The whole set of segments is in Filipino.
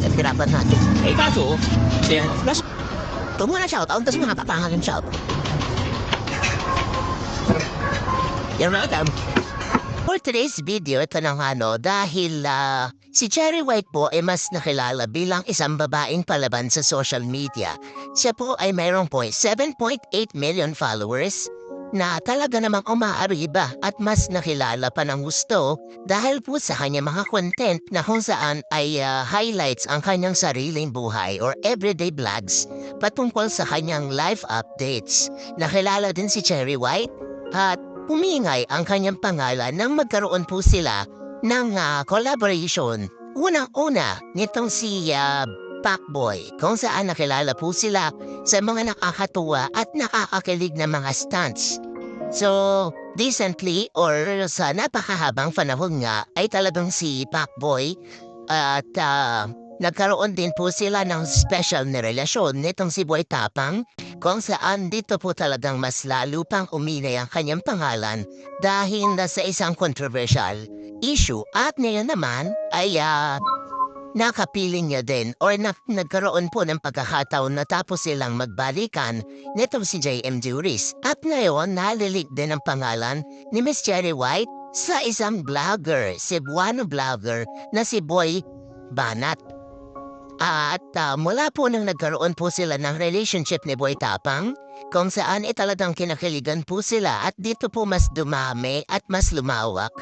at hirapan natin. Eh kaso, yan, plus Ito muna shoutout, tapos mga papangalan shout. You're welcome. For today's video, ito na nga no, dahil ah, si Cherry White po ay mas nakilala bilang isang babaeng palaban sa social media. Siya po ay mayroong po 7.8 million followers na talaga namang umaariba at mas nakilala pa ng gusto dahil po sa kanya mga content na kung saan ay ah, highlights ang kanyang sariling buhay or everyday vlogs patungkol sa kanyang life updates. Nakilala din si Cherry White at pumingay ang kanyang pangalan nang magkaroon po sila ng ah, collaboration. Unang-una nitong si ah, Pacboy kung saan nakilala po sila sa mga nakakatuwa at nakakakilig na mga stunts. So, recently or sa napakahabang panahon nga ay talagang si Pacboy at ah, nagkaroon din po sila ng special na relasyon nitong si Boy Tapang kung saan dito po talagang mas lalo pang uminay ang kanyang pangalan dahil nasa isang controversial issue at ngayon naman ay ah, nakapiling niya din or na, nagkaroon po ng pagkakataon na tapos silang magbalikan nitong si J.M. Juris. At ngayon, nalilik din ang pangalan ni Miss Cherry White sa isang vlogger, Cebuano vlogger na si Boy Banat. At ah, mula po nang nagkaroon po sila ng relationship ni Boy Tapang, kung saan ay talagang kinakiligan po sila at dito po mas dumami at mas lumawak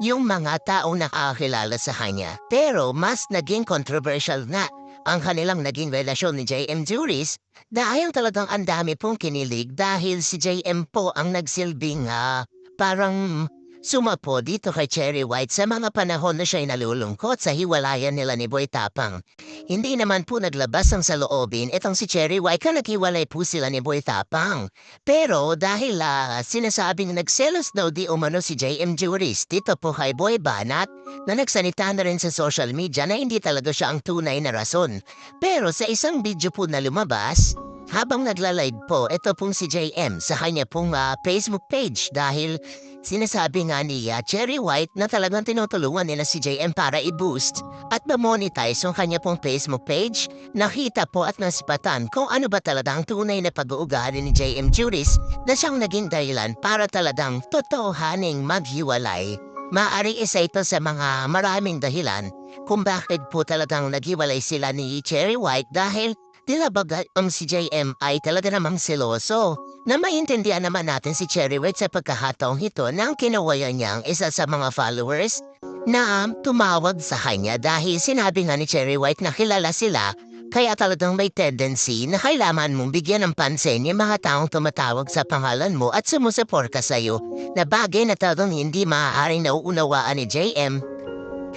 yung mga taong nakakilala sa kanya. Pero mas naging controversial na ang kanilang naging relasyon ni J.M. Juris dahil talagang ang dami pong kinilig dahil si J.M. po ang nagsilbing ah, parang sumapo dito kay Cherry White sa mga panahon na siya'y nalulungkot sa hiwalayan nila ni Boy Tapang. Hindi naman po naglabas ang saloobin itong si Cherry White ka naghiwalay po sila ni Boy Tapang. Pero dahil ah, sinasabing nagselos daw di umano si J.M. Juris dito po kay Boy Banat na nagsalita na rin sa social media na hindi talaga siya ang tunay na rason. Pero sa isang video po na lumabas, habang nagla-live po, ito pong si JM sa kanya pong ah, Facebook page dahil sinasabi nga ni ah, Cherry White na talagang tinutulungan nila si JM para i-boost at ma-monetize yung kanya pong Facebook page. Nakita po at nasipatan kung ano ba talaga ang tunay na pag-uugali ni JM Juris na siyang naging dahilan para talagang totohaning maghiwalay. Maari isa ito sa mga maraming dahilan kung bakit po talagang naghiwalay sila ni Cherry White dahil Tila bagay ang si JM ay talaga namang seloso. Na maintindihan naman natin si Cherry White sa pagkakataong ito na ang kinawayan niya ang isa sa mga followers na um, tumawag sa kanya dahil sinabi nga ni Cherry White na kilala sila kaya talagang may tendency na kailangan mong bigyan ng pansin yung mga taong tumatawag sa pangalan mo at sumusuporka sa'yo na bagay na talagang hindi maaaring nauunawaan ni JM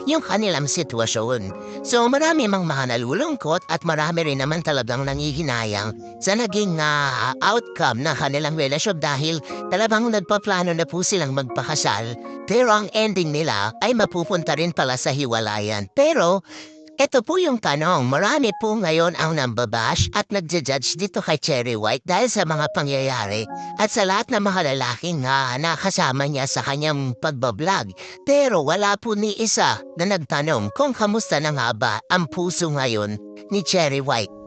yung kanilang sitwasyon. So marami mang mga nalulungkot at marami rin naman talagang nangihinayang sa naging ah, outcome na kanilang relasyon dahil talagang nagpaplano na po silang magpakasal pero ang ending nila ay mapupunta rin pala sa hiwalayan. Pero ito po yung tanong, marami po ngayon ang nambabash at nagja-judge dito kay Cherry White dahil sa mga pangyayari at sa lahat ng mga lalaki nga nakasama niya sa kanyang pagbablog. Pero wala po ni isa na nagtanong kung kamusta na nga ba ang puso ngayon ni Cherry White.